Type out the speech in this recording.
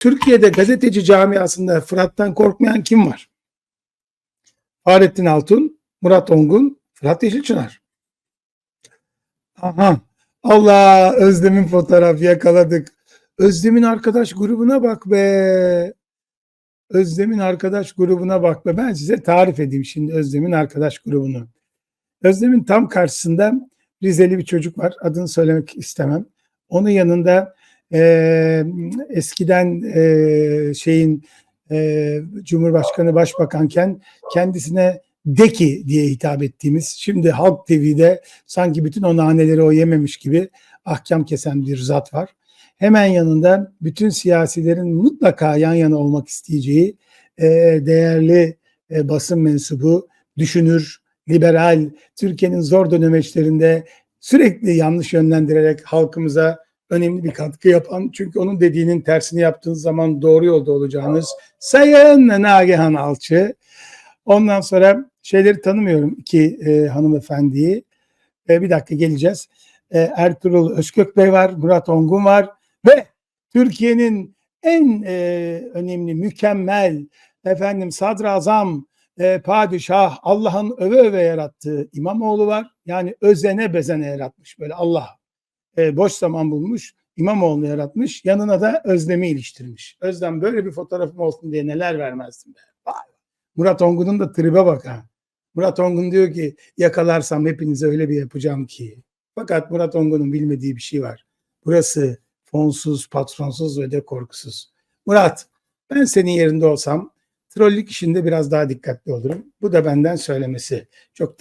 Türkiye'de gazeteci camiasında Fırat'tan korkmayan kim var? Fahrettin Altun, Murat Ongun, Fırat Yeşilçınar. Aha. Allah Özlem'in fotoğrafı yakaladık. Özlem'in arkadaş grubuna bak be. Özlem'in arkadaş grubuna bak be. Ben size tarif edeyim şimdi Özlem'in arkadaş grubunu. Özlem'in tam karşısında Rizeli bir çocuk var. Adını söylemek istemem. Onun yanında e, eskiden e, şeyin e, Cumhurbaşkanı Başbakanken kendisine Deki diye hitap ettiğimiz şimdi Halk TV'de sanki bütün o naneleri o yememiş gibi ahkam kesen bir zat var. Hemen yanında bütün siyasilerin mutlaka yan yana olmak isteyeceği e, değerli e, basın mensubu, düşünür, liberal, Türkiye'nin zor dönemeçlerinde sürekli yanlış yönlendirerek halkımıza önemli bir katkı yapan çünkü onun dediğinin tersini yaptığınız zaman doğru yolda olacağınız Sayın Nagihan Alçı. Ondan sonra şeyleri tanımıyorum iki e, hanımefendiyi. E, bir dakika geleceğiz. E, Ertuğrul Özkök Bey var, Murat Ongun var ve Türkiye'nin en e, önemli, mükemmel, efendim sadrazam, e, padişah, Allah'ın öve öve yarattığı İmamoğlu var. Yani özene bezene yaratmış böyle Allah. E, boş zaman bulmuş, İmamoğlu'nu yaratmış. Yanına da Özlem'i iliştirmiş. Özlem böyle bir fotoğrafım olsun diye neler vermezdim be. Vay. Murat Ongun'un da tribe bak ha. Murat Ongun diyor ki yakalarsam hepinize öyle bir yapacağım ki. Fakat Murat Ongun'un bilmediği bir şey var. Burası fonsuz, patronsuz ve de korkusuz. Murat ben senin yerinde olsam trollük işinde biraz daha dikkatli olurum. Bu da benden söylemesi. Çok